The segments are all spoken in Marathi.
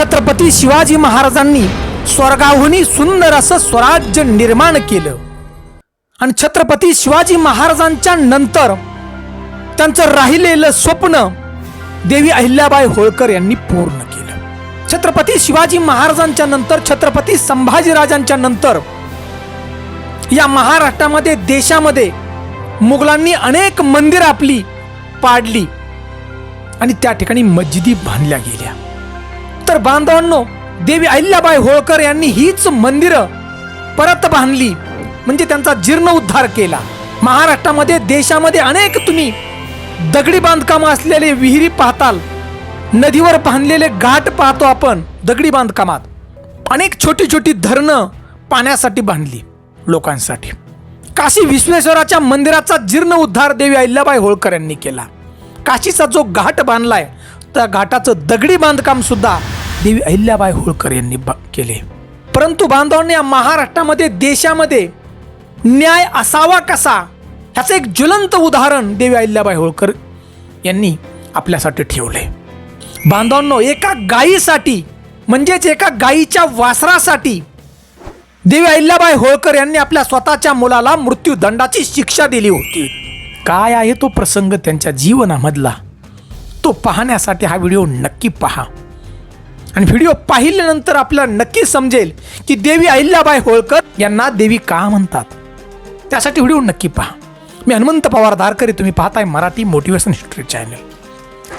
छत्रपती शिवाजी महाराजांनी स्वर्गाहूनही सुंदर असं स्वराज्य निर्माण केलं. आणि छत्रपती शिवाजी महाराजांच्या नंतर त्यांचं राहिलेलं स्वप्न देवी अहिल्याबाई होळकर यांनी पूर्ण केलं. छत्रपती शिवाजी महाराजांच्या नंतर छत्रपती संभाजीराजांच्या नंतर या महाराष्ट्रामध्ये देशामध्ये मुघलांनी अनेक मंदिर आपली पाडली आणि त्या ठिकाणी मस्जिदी बांधल्या गेल्या. तर बांधवांनो देवी अहिल्याबाई होळकर यांनी हीच मंदिरं परत बांधली. म्हणजे त्यांचा जीर्ण उद्धार केला. महाराष्ट्रामध्ये देशामध्ये अनेक तुम्ही दगडी बांधकाम असलेले विहिरी पाहताल. नदीवर बांधलेले घाट पाहतो आपण दगडी बांधकामात. अनेक छोटी छोटी धरणं पाण्यासाठी बांधली लोकांसाठी. काशी विश्वेश्वराच्या मंदिराचा जीर्ण उद्धार देवी अहिल्याबाई होळकर यांनी केला. काशीचा जो घाट बांधलाय त्या घाटाचं दगडी बांधकाम सुद्धा देवी अहिल्याबाई होळकर यांनी केले. परंतु बांधवांनी या महाराष्ट्रामध्ये देशामध्ये न्याय असावा कसा? ह्याचं एक ज्वलंत उदाहरण देवी अहिल्याबाई होळकर यांनी आपल्यासाठी ठेवले बांधवांनो एका गायीसाठी म्हणजेच एका गायीच्या वासरासाठी देवी अहिल्याबाई होळकर यांनी आपल्या स्वतःच्या मुलाला मृत्यूदंडाची शिक्षा दिली होती. काय आहे तो प्रसंग त्यांच्या जीवनामधला? तो पाहण्यासाठी हा व्हिडिओ नक्की पहा. आणि व्हिडिओ पाहिल्यानंतर आपल्याला नक्की समजेल की देवी अहिल्याबाई होळकर यांना देवी का म्हणतात? त्यासाठी व्हिडिओ नक्की पहा. मी हनुमंत पवार दारकरी तुम्ही पाहताय मराठी मोटिवेशन हिस्ट्री चॅनल.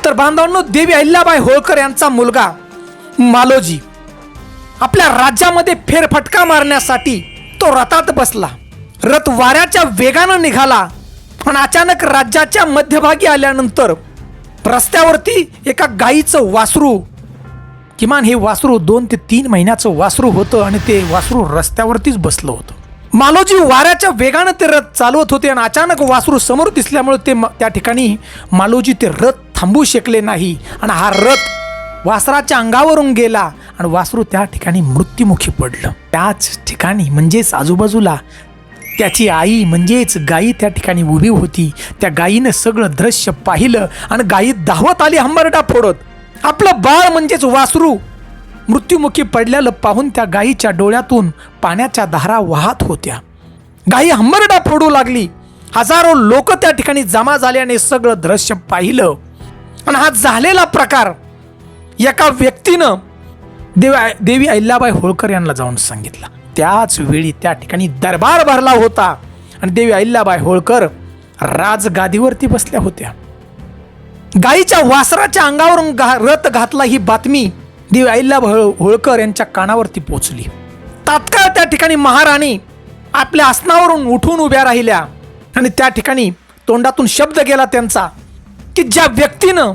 तर बांधवांनो देवी अहिल्याबाई होळकर यांचा मुलगा मालोजी आपल्या राज्यामध्ये फेरफटका मारण्यासाठी तो रथात बसला. रथ वाऱ्याच्या वेगानं निघाला पण अचानक राज्याच्या मध्यभागी आल्यानंतर रस्त्यावरती एका गाईचं वासरू किमान हे वासरू दोन ते तीन महिन्याचं वासरू होतं आणि ते वासरू रस्त्यावरतीच बसलं होतं. मालोजी वाऱ्याच्या वेगानं ते रथ चालवत होते आणि अचानक वासरू समोर दिसल्यामुळे ते म- त्या ठिकाणी मालोजी ते रथ थांबू शकले नाही आणि हा रथ वासराच्या अंगावरून गेला आणि वासरू त्या ठिकाणी मृत्युमुखी पडलं. त्याच ठिकाणी म्हणजेच आजूबाजूला त्याची आई म्हणजेच गाई त्या ठिकाणी उभी होती. त्या गायीनं सगळं दृश्य पाहिलं आणि गायी धावत आली हंबरडा फोडत आपलं बाळ म्हणजेच वासरू. मृत्युमुखी पडलेलं पाहून त्या गायीच्या डोळ्यातून पाण्याच्या धारा वाहत होत्या. गायी हंबरडा फोडू लागली. हजारो लोक त्या ठिकाणी जमा झाल्याने सगळं दृश्य पाहिलं. आणि हा झालेला प्रकार एका व्यक्तीनं देव देवी अहिल्याबाई होळकर यांना जाऊन सांगितला. त्याच वेळी त्या ठिकाणी दरबार भरला होता. आणि देवी अहिल्याबाई होळकर राजगादीवरती बसल्या होत्या. गाईच्या वासराच्या अंगावरून गा रथ घातला ही बातमी देवी अहिल्याबाई होळ- होळकर यांच्या कानावरती पोचली. तात्काळ त्या ठिकाणी महाराणी आपल्या आसनावरून उठून उभ्या राहिल्या आणि त्या ठिकाणी तोंडातून शब्द गेला त्यांचा की ज्या व्यक्तीनं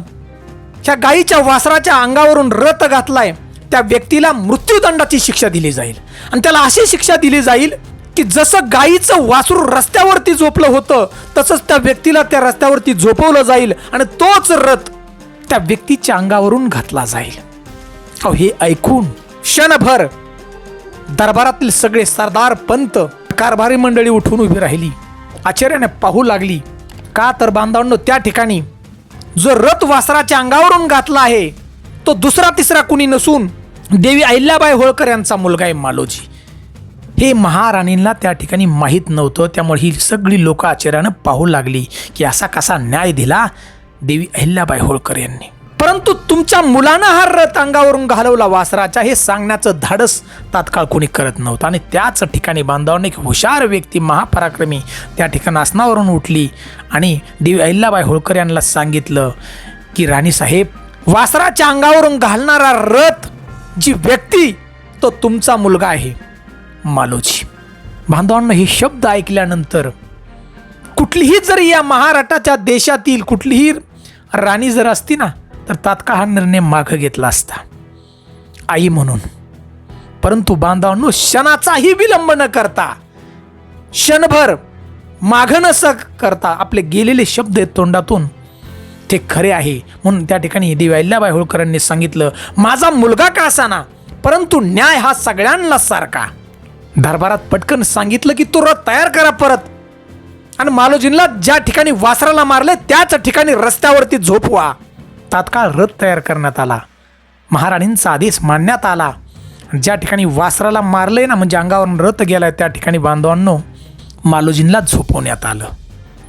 ह्या गाईच्या वासराच्या अंगावरून रथ घातलाय त्या व्यक्तीला मृत्यूदंडाची शिक्षा दिली जाईल. आणि त्याला अशी शिक्षा दिली जाईल की जसं गाईचं वासरू रस्त्यावरती झोपलं होतं तसंच त्या व्यक्तीला त्या रस्त्यावरती झोपवलं जाईल आणि तोच रथ त्या व्यक्तीच्या अंगावरून घातला जाईल. अहो हे ऐकून क्षणभर दरबारातील सगळे सरदार पंत कारभारी मंडळी उठून उभी राहिली. आश्चर्याने पाहू लागली का तर बांधवांनो त्या ठिकाणी जो रथ वासराच्या अंगावरून घातला आहे तो दुसरा तिसरा कुणी नसून देवी अहिल्याबाई होळकर यांचा मुलगा आहे मालोजी. हे महाराणींना त्या ठिकाणी माहीत नव्हतं. त्यामुळे ही सगळी लोक आश्चर्यानं पाहू लागली की असा कसा न्याय दिला देवी अहिल्याबाई होळकर यांनी. परंतु तुमच्या मुलानं हा रथ अंगावरून घालवला. वासराच्या हे सांगण्याचं धाडस तात्काळ कोणी करत नव्हतं. आणि त्याच ठिकाणी बांधवांनी एक हुशार व्यक्ती महापराक्रमी त्या ठिकाणी आसनावरून उठली आणि देवी अहिल्याबाई होळकर यांना सांगितलं की राणीसाहेब वासराच्या अंगावरून घालणारा रथ जी व्यक्ती तो तुमचा मुलगा आहे. मालोजी. बांधवांना हे शब्द ऐकल्यानंतर कुठलीही जर या महाराष्ट्राच्या देशातील कुठलीही राणी जर असती ना तर तात्काळ हा निर्णय मागं घेतला असता. आई म्हणून. परंतु बांधवांनो क्षणाचाही विलंब न करता क्षणभर मागं न स करता आपले गेलेले शब्द आहेत तोंडातून ते खरे आहे. म्हणून त्या ठिकाणी देवी अहिल्याबाई होळकरांनी सांगितलं माझा मुलगा का असाना? परंतु न्याय हा सगळ्यांना सारखा. दरबारात पटकन सांगितलं की तो रथ तयार करा परत. आणि मालोजींना ज्या ठिकाणी वासराला मारले त्याच ठिकाणी रस्त्यावरती झोपवा. तात्काळ रथ तयार करण्यात आला. महाराणींचा आदेश मांडण्यात आला. ज्या ठिकाणी वासराला मारलंय ना म्हणजे अंगावरून रथ गेलाय त्या ठिकाणी बांधवांनो मालोजींना झोपवण्यात आलं.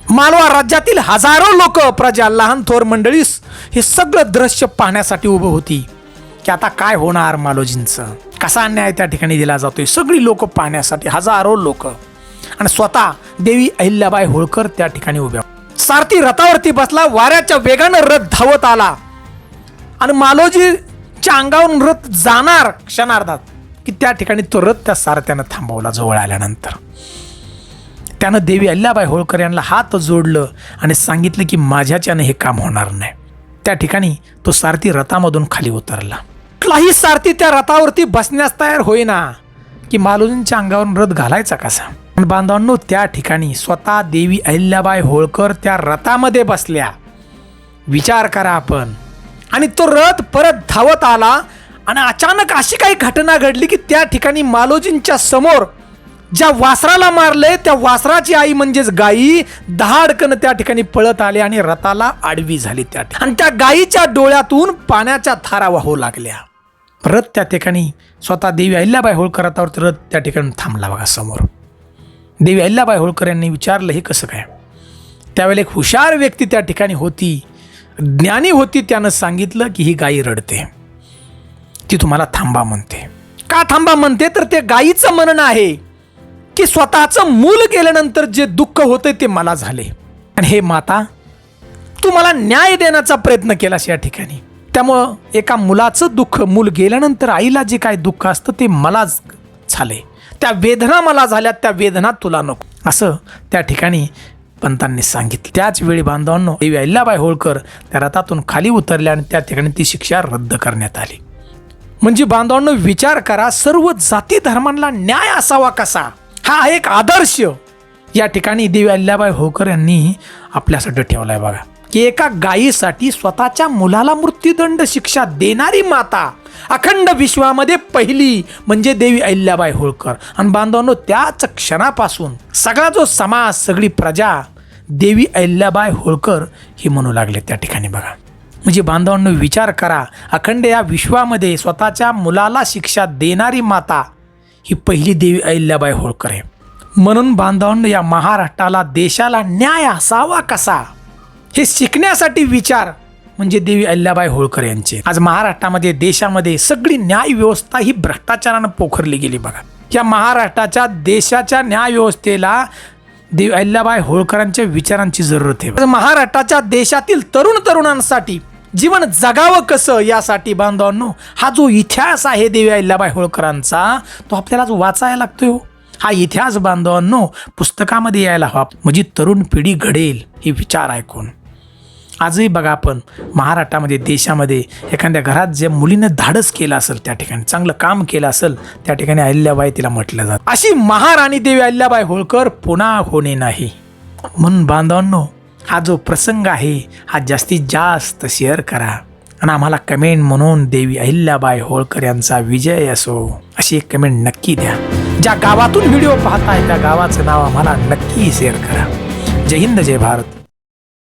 मालवा राज्यातील हजारो लोक प्रजा लहान थोर मंडळीस हे सगळं दृश्य पाहण्यासाठी उभं होती. की आता काय होणार मालोजींचं? कसा अन्याय त्या ठिकाणी दिला जातोय? सगळी लोक पाहण्यासाठी हजारो लोक आणि स्वतः देवी अहिल्याबाई होळकर त्या ठिकाणी उभ्या. सारथी रथावरती बसला वाऱ्याच्या वेगानं रथ धावत आला. आणि मालोजीच्या अंगावरून रथ जाणार क्षणार्धात की त्या ठिकाणी तो रथ त्या सारथ्यानं थांबवला जवळ आल्यानंतर. त्यानं देवी अल्लाबाई होळकर यांना हात जोडलं आणि सांगितलं की माझ्याच्यानं हे काम होणार नाही. त्या ठिकाणी तो सारथी रथामधून खाली उतरला. कुठलाही सारथी त्या रथावरती बसण्यास तयार होईना. की मालोजींच्या अंगावरून रथ घालायचा कसा? बांधवांनो त्या ठिकाणी स्वतः देवी अहिल्याबाई होळकर त्या रथामध्ये बसल्या. विचार करा आपण. आणि तो रथ परत धावत आला आणि अचानक अशी काही घटना घडली की त्या ठिकाणी मालोजींच्या समोर ज्या वासराला मारले त्या वासराची आई म्हणजेच गायी दहा अडकन त्या ठिकाणी पळत आले आणि रथाला आडवी झाली त्या आणि त्या गायीच्या डोळ्यातून पाण्याच्या थारा वाहू लागल्या. रथ त्या ठिकाणी स्वतः देवी अहिल्याबाई होळकर रथावरती रथ त्या ठिकाणी थांबला बघा समोर. देवी अहिल्याबाई होळकर यांनी विचारलं हे कसं काय? त्यावेळेला एक हुशार व्यक्ती त्या ठिकाणी होती. ज्ञानी होती त्यानं सांगितलं की ही गायी रडते. ती तुम्हाला थांबा म्हणते. का थांबा म्हणते? तर ते गायीचं म्हणणं आहे. की स्वतःचं मूल गेल्यानंतर जे दुःख होतं ते मला झाले. आणि हे माता तू मला न्याय देण्याचा प्रयत्न केलास या ठिकाणी. त्यामुळं एका मुलाचं दुःख मूल गेल्यानंतर आईला जे काय दुःख असतं ते मलाच झाले त्या वेदना मला झाल्या त्या वेदना तुला नको. असं त्या ठिकाणी पंतांनी सांगितलं. त्याच वेळी बांधवांनो देवी अहिल्याबाई होळकर त्या रथातून खाली उतरल्या आणि त्या ठिकाणी ती शिक्षा रद्द करण्यात आली. म्हणजे बांधवांनो विचार करा सर्व जाती धर्मांना न्याय असावा कसा? हा एक आदर्श या ठिकाणी देवी अहिल्याबाई होळकर यांनी आपल्यासाठी ठेवला आहे बघा. की एका गायीसाठी स्वतःच्या मुलाला मृत्यूदंड शिक्षा देणारी माता अखंड विश्वामध्ये पहिली म्हणजे देवी अहिल्याबाई होळकर. आणि बांधवांनो त्याच क्षणापासून सगळा जो समाज सगळी प्रजा देवी अहिल्याबाई होळकर ही म्हणू लागले त्या ठिकाणी बघा. म्हणजे बांधवांनो विचार करा. अखंड या विश्वामध्ये स्वतःच्या मुलाला शिक्षा देणारी माता ही पहिली देवी अहिल्याबाई होळकर आहे. म्हणून बांधवांनो या महाराष्ट्राला देशाला न्याय असावा कसा? हे शिकण्यासाठी विचार म्हणजे देवी अहिल्याबाई होळकर यांचे. आज महाराष्ट्रामध्ये देशामध्ये सगळी न्यायव्यवस्था ही भ्रष्टाचारानं पोखरली गेली बघा. या महाराष्ट्राच्या देशाच्या न्यायव्यवस्थेला देवी अहिल्याबाई होळकरांच्या विचारांची जरूरत आहे. महाराष्ट्राच्या देशातील तरुण तरुणांसाठी जीवन जगावं कसं यासाठी बांधवांनो हा जो इतिहास आहे देवी अहिल्याबाई होळकरांचा तो आपल्याला वाचायला लागतोय हो. हा इतिहास बांधवांनो पुस्तकामध्ये यायला हवा. म्हणजे तरुण पिढी घडेल हे विचार ऐकून. आजही बघा आपण महाराष्ट्रामध्ये देशामध्ये एखाद्या घरात जे मुलीनं धाडस केलं असेल त्या ठिकाणी चांगलं काम केलं असेल त्या ठिकाणी अहिल्याबाई तिला म्हटलं जातं. अशी महाराणी देवी अहिल्याबाई होळकर पुन्हा होणे नाही. म्हणून बांधवांनो हा जो प्रसंग आहे हा जास्तीत जास्त शेअर करा आणि आम्हाला कमेंट म्हणून देवी अहिल्याबाई होळकर यांचा विजय असो अशी एक कमेंट नक्की द्या. ज्या गावातून व्हिडिओ पाहताय त्या गावाचं नाव आम्हाला नक्की शेअर करा. जय हिंद जय भारत.